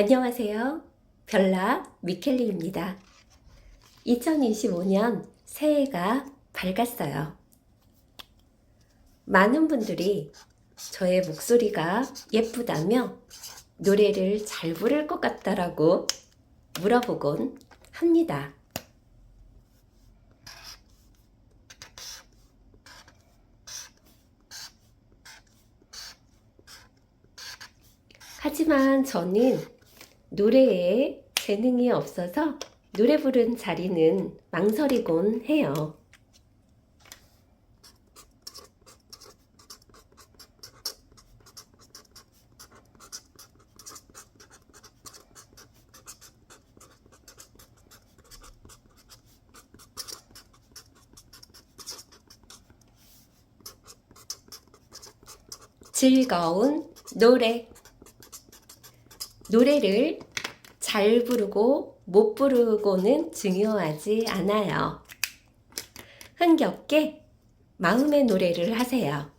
안녕하세요. 별나 미켈리입니다. 2025년 새해가 밝았어요. 많은 분들이 저의 목소리가 예쁘다며 노래를 잘 부를 것 같다라고 물어보곤 합니다. 하지만 저는 노래에 재능이 없어서 노래 부른 자리는 망설이곤 해요. 즐거운 노래. 노래를 잘 부르고 못 부르고는 중요하지 않아요. 흥겹게 마음의 노래를 하세요.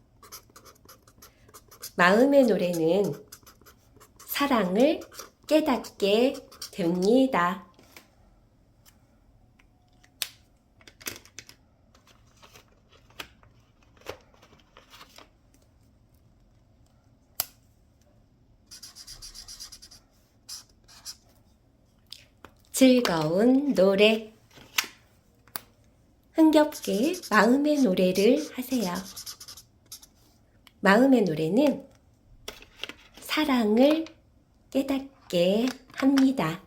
마음의 노래는 사랑을 깨닫게 됩니다. 즐거운 노래. 흥겹게 마음의 노래를 하세요. 마음의 노래는 사랑을 깨닫게 합니다.